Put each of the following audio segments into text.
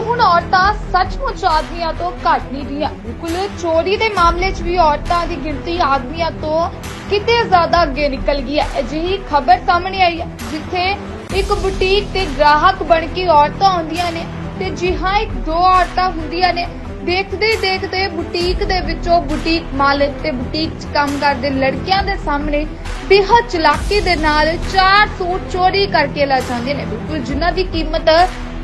ਹੁਣ ਔਰਤਾਂ ਸੱਚਮੁੱਚ ਆਦਮੀਆਂ ਤੋਂ ਘੱਟ ਨਹੀਂ ਰਹੀਆਂ। ਬਿਲਕੁਲ, ਚੋਰੀ ਦੇ ਮਾਮਲੇ 'ਚ ਵੀ ਔਰਤਾਂ ਦੀ ਗਿਣਤੀ ਆਦਮੀਆਂ ਤੋਂ ਕਿਤੇ ਜ਼ਿਆਦਾ ਅੱਗੇ ਨਿਕਲ ਗਈ ਹੈ। ਅਜਿਹੀ ਖਬਰ ਸਾਹਮਣੇ ਆਈ ਹੈ, ਜਿੱਥੇ ਇੱਕ ਬੁਟੀਕ ਤੇ ਗ੍ਰਾਹਕ ਬਣ ਕੇ ਔਰਤਾਂ ਆਉਂਦੀਆਂ ਨੇ ਤੇ ਜੀ ਹਾਂ, ਇੱਕ ਦੋ ਔਰਤਾਂ ਹੁੰਦੀਆਂ ਨੇ। ਦੇਖਦੇ ਦੇਖਦੇ ਬੁਟੀਕ ਦੇ ਵਿੱਚੋਂ ਬੁਟੀਕ ਮਾਲਕ ਤੇ ਬੁਟੀਕ 'ਚ ਕੰਮ ਕਰਦੇ ਲੜਕੀਆਂ ਦੇ ਸਾਹਮਣੇ ਬੇਹੱਦ ਚਲਾਕੀ ਦੇ ਨਾਲ ਚਾਰ ਸੂਟ ਚੋਰੀ ਕਰਕੇ ਲੈ ਜਾਂਦੇ ਨੇ। ਬਿਲਕੁਲ, ਜਿਨ੍ਹਾਂ ਦੀ ਕੀਮਤ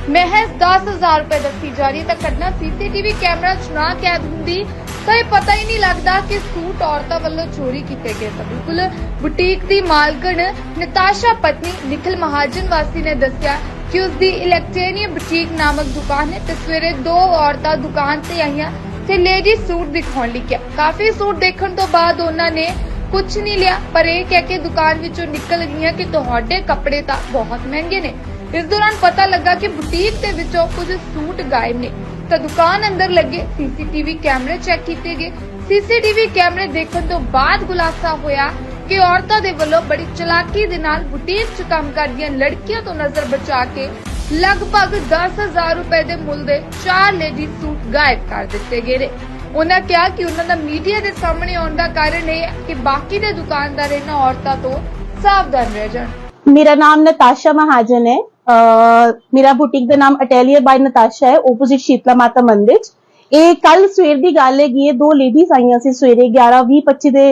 ਮਹਿਜ਼ 10000 ਰੁਪਏ ਦੱਸੀ ਜਾ ਰਹੀ ਹੈ। ਤਾਂ ਘਟਨਾ ਸੀਸੀਟੀਵੀ ਕੈਮਰਾ 'ਚ ਨਾ ਕੈਦ ਹੁੰਦੀ, ਤਾਂ ਇਹ ਪਤਾ ਹੀ ਨਹੀਂ ਲੱਗਦਾ ਕਿ ਸੂਟ ਔਰਤਾਂ ਵੱਲੋਂ ਚੋਰੀ ਕੀਤੇ ਗਏ ਤਾਂ ਬਿਲਕੁਲ ਬੁਟੀਕ ਦੀ ਮਾਲਕਣ ਨਿਤਾਸ਼ਾ ਪਤਨੀ ਨਿਖਿਲ ਮਹਾਜਨ ਵਾਸੀ ਨੇ ਦੱਸਿਆ ਕਿ ਉਸ ਦੀ ਇਲੈਕਟ੍ਰੋਨੀਅਮ ਬੁਟੀਕ ਨਾਮਕ ਦੁਕਾਨ ਹੈ ਤੇ ਸਵੇਰੇ ਦੋ ਔਰਤਾਂ ਦੁਕਾਨ ਤੇ ਆਈਆਂ ਤੇ ਲੇਡੀ ਸੂਟ ਦਿਖਾਉਣ ਲਈ ਕਿਹਾ। ਕਾਫੀ ਸੂਟ ਦੇਖਣ ਤੋਂ ਬਾਅਦ ਉਹਨਾਂ ਨੇ ਕੁਝ ਨਹੀਂ ਲਿਆ, ਪਰ ਇਹ ਕਹਿ ਕੇ ਦੁਕਾਨ ਵਿੱਚੋਂ ਨਿਕਲ ਗਈਆਂ ਕਿ ਤੁਹਾਡੇ ਕੱਪੜੇ ਤਾਂ ਬਹੁਤ ਮਹਿੰਗੇ ਨੇ। ਇਸ ਦੌਰਾਨ ਪਤਾ ਲੱਗਾ ਕਿ ਬੁਟੀਕ ਦੇ ਵਿੱਚੋਂ ਕੁਝ ਸੂਟ ਗਾਇਬ ਨੇ। ਤਾਂ ਦੁਕਾਨ ਅੰਦਰ ਲੱਗੇ ਸੀਸੀਟੀਵੀ ਕੈਮਰੇ ਚੈੱਕ ਕੀਤੇ ਗਏ। ਸੀਸੀਟੀਵੀ ਕੈਮਰੇ ਦੇਖਣ ਤੋਂ ਬਾਅਦ ਖੁਲਾਸਾ ਹੋਇਆ ਕਿ ਔਰਤਾਂ ਦੇ ਵੱਲੋਂ ਬੜੀ ਚਲਾਕੀ ਦੇ ਨਾਲ ਬੁਟੀਕ 'ਚ ਕੰਮ ਕਰਦੀਆਂ ਲੜਕੀਆਂ ਤੋਂ ਨਜ਼ਰ ਬਚਾ ਕੇ ਲਗਭਗ 10000 ਰੁਪਏ ਦੇ ਮੁੱਲ ਦੇ ਚਾਰ ਲੇਡੀ ਸੂਟ ਗਾਇਬ ਕਰ ਦਿੱਤੇ ਗਏ ਨੇ। ਉਹਨਾਂ ਕਿਹਾ ਕਿ ਉਹਨਾਂ ਦਾ ਮੀਡੀਆ ਦੇ ਸਾਹਮਣੇ ਆਉਣ ਦਾ ਕਾਰਨ ਇਹ ਕਿ ਬਾਕੀ ਦੇ ਦੁਕਾਨਦਾਰ ਇਹਨਾਂ ਔਰਤਾਂ ਤੋਂ ਸਾਵਧਾਨ ਰਹਿ ਜਾਣ। ਮੇਰਾ ਨਾਮ ਨਤਾਸ਼ਾ ਮਹਾਜਨ ਹੈ। ਮੇਰਾ ਬੁਟੀਕ ਦਾ ਨਾਮ ਅਟੈਲੀਅਰ ਬਾਈ ਨਤਾਸ਼ਾ ਹੈ ਆਪੋਜ਼ਿਟ ਸ਼ੀਤਲਾ ਮਾਤਾ ਮੰਦਿਰ ਇਹ ਕੱਲ ਸਵੇਰ ਦੀ ਗੱਲ ਹੈਗੀ ਇਹ ਦੋ ਲੇਡੀਜ਼ ਆਈਆਂ ਸੀ ਸਵੇਰੇ 11:20 25 ਦੇ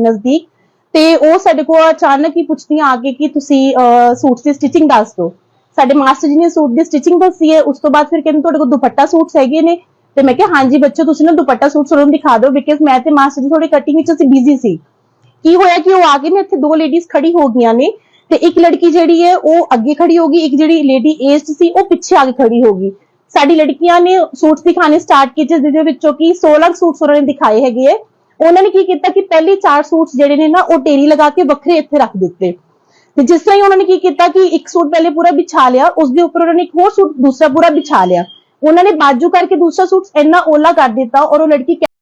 ਨਜ਼ਦੀਕ। ਤੇ ਉਹ ਸਾਡੇ ਕੋਲ ਅਚਾਨਕ ਹੀ ਪੁੱਛਦੀਆਂ ਆ ਕੇ ਕਿ ਤੁਸੀਂ ਸੂਟ ਦੀ ਸਟਿਚਿੰਗ ਦੱਸ ਦਿਓ। ਸਾਡੇ ਮਾਸਟਰ ਜੀ ਨੇ ਸੂਟ ਦੀ ਸਟਿਚਿੰਗ ਦੱਸੀ ਹੈ, ਉਸ ਤੋਂ ਬਾਅਦ ਫਿਰ ਕਹਿੰਦੇ ਤੁਹਾਡੇ ਕੋਲ ਦੁਪੱਟਾ ਸੂਟਸ ਹੈਗੇ ਨੇ। ਤੇ ਮੈਂ ਕਿਹਾ, ਹਾਂਜੀ ਬੱਚੋ ਤੁਸੀਂ ਨਾ ਦੁਪੱਟਾ ਸੂਟ ਸਾਨੂੰ ਦਿਖਾ ਦਿਓ ਬਿਕਾਜ਼ ਮੈਂ ਤੇ ਮਾਸਟਰ ਜੀ ਥੋੜੀ ਕਟਿੰਗ ਵਿੱਚ ਅਸੀਂ ਬਿਜ਼ੀ ਸੀ। ਕੀ ਹੋਇਆ ਕਿ ਉਹ ਆ ਕੇ ਨੇ ਇੱਥੇ ਦੋ ਲੇਡੀਜ਼ ਖੜੀ ਹੋ ਗਈਆਂ ਨੇ। ਤੇ ਇੱਕ ਲੜਕੀ ਜਿਹੜੀ ਹੈ ਉਹ ਅੱਗੇ ਖੜੀ ਹੋ ਗਈ ਇੱਕ ਜਿਹੜੀ ਲੇਡੀ ਏਜਡ ਸੀ ਉਹ ਪਿੱਛੇ ਆ ਕੇ ਖੜੀ ਹੋ ਗਈ ਸਾਡੀ ਲੜਕੀਆਂ ਨੇ ਸੂਟਸ ਦਿਖਾਣੇ ਸਟਾਰਟ ਕੀਤੇ ਜਿਹਦੇ ਵਿੱਚੋਂ ਕਿ 16 ਸੂਟਸ ਉਹਨਾਂ ਨੇ ਦਿਖਾਏ ਹੈਗੇ ਹੈ ਉਹਨਾਂ ਨੇ ਕੀ ਕੀਤਾ ਕਿ ਪਹਿਲੇ ਚਾਰ ਸੂਟਸ ਜਿਹੜੇ ਨੇ ਨਾ, ਉਹ ਟੇਰੀ ਲਗਾ ਕੇ ਵੱਖਰੇ ਇੱਥੇ ਰੱਖ ਦਿੱਤੇ। ਤੇ ਜਿਸ ਤਰ੍ਹਾਂ ਹੀ ਉਹਨਾਂ ਨੇ ਕੀ ਕੀਤਾ ਕਿ ਇੱਕ ਸੂਟ ਪਹਿਲੇ ਪੂਰਾ ਵਿਛਾ ਲਿਆ, ਉਸ ਦੇ ਉੱਪਰ ਉਹਨਾਂ ਨੇ ਇੱਕ ਹੋਰ ਸੂਟ ਦੂਸਰਾ ਪੂਰਾ ਵਿਛਾ ਲਿਆ। ਉਹਨਾਂ ਨੇ ਬਾਜੂ ਕਰਕੇ ਦੂਸਰਾ ਸੂਟ ਇੰਨਾ ਓਲਾ ਕਰ ਦਿੱਤਾ ਔਰ ਉਹ ਲੜਕੀ